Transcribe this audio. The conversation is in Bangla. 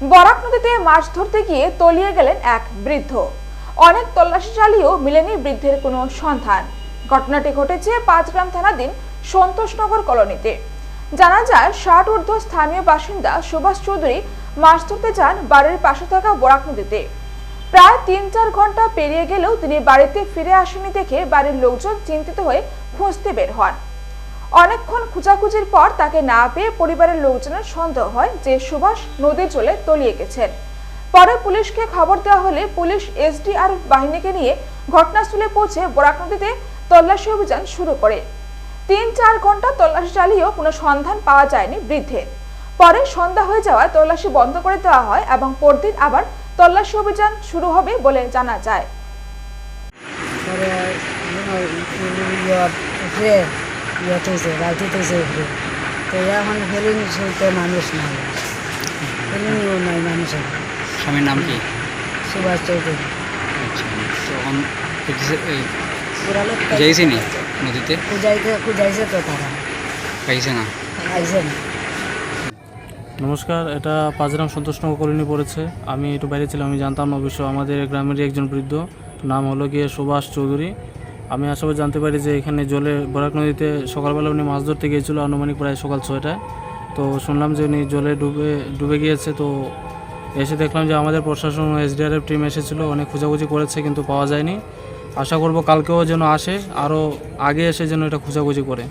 বরাক নদীতে মাছ ধরতে গিয়ে তলিয়ে গেলেন এক বৃদ্ধ। অনেক তল্লাশি চালিয়েও মিলেনি বৃদ্ধের কোনো সন্ধান। ঘটনাটি ঘটেছে পাঁচগ্রাম থানাধীন সন্তোষনগর কলোনিতে। জানা যায়, ষাট ঊর্ধ্ব স্থানীয় বাসিন্দা সুভাষ চৌধুরী মাছ ধরতে যান বাড়ির পাশে থাকা বরাক নদীতে। প্রায় তিন চার ঘণ্টা পেরিয়ে গেলেও তিনি বাড়িতে ফিরে আসেনি দেখে বাড়ির লোকজন চিন্তিত হয়ে খুঁজতে বের হন। অনেকক্ষণ খোঁজাখুঁজির পর তাকে না পেয়ে পরিবারের লোকজনের সন্দেহ হয় যে সুভাষ নদীর জলে তলিয়ে গেছেন পরে পুলিশকে খবর দেওয়া হলে পুলিশ এসডিআর বাহিনীকে নিয়ে ঘটনাস্থলে পৌঁছে বরাক নদীতে তল্লাশি অভিযান শুরু করে। তিন চার ঘণ্টা তল্লাশি চালিয়েও কোনো সন্ধান পাওয়া যায়নি বৃদ্ধের পরে সন্ধ্যা হয়ে যাওয়ায় তল্লাশি বন্ধ করে দেওয়া হয় এবং পরদিন আবার তল্লাশি অভিযান শুরু হবে বলে জানা যায়। পরে ইয়ে উপরে ইয়ে থইছে রাইতে থইছে উপরে তো এখন ফেরিং তো মানুষ নাই ফেরিংও নাই মানুষের। স্বামীর নাম কি? সুভাষ চৌধুরী। আচ্ছা তখন যাইছে নি নদীতে? কুজাইতে কুজাইছে তো তারা। পাইছে না? নমস্কার এটা পাঁচগ্রাম সন্তোষনগর কলোনি পড়েছে। আমি একটু বাইরে ছিলাম আমি জানতাম না অবশ্য। আমাদের গ্রামেরই একজন বৃদ্ধ নাম হলো গিয়ে সুভাষ চৌধুরী। আমি আসলে জানতে পারি যে এখানে জলে বরাক নদীতে সকালবেলা উনি মাছ ধরতে গিয়েছিল আনুমানিক প্রায় সকাল ছয়টায়। তো শুনলাম যে উনি জলে ডুবে ডুবে গিয়েছে। তো এসে দেখলাম যে আমাদের প্রশাসন এসডিআরএফ টিম এসেছিল, অনেক খোঁজাখুঁজি করেছে কিন্তু পাওয়া যায়নি। আশা করব কালকেও যেন আসে আরও আগে এসে যেন এটা খোঁজাখুঁজি করে।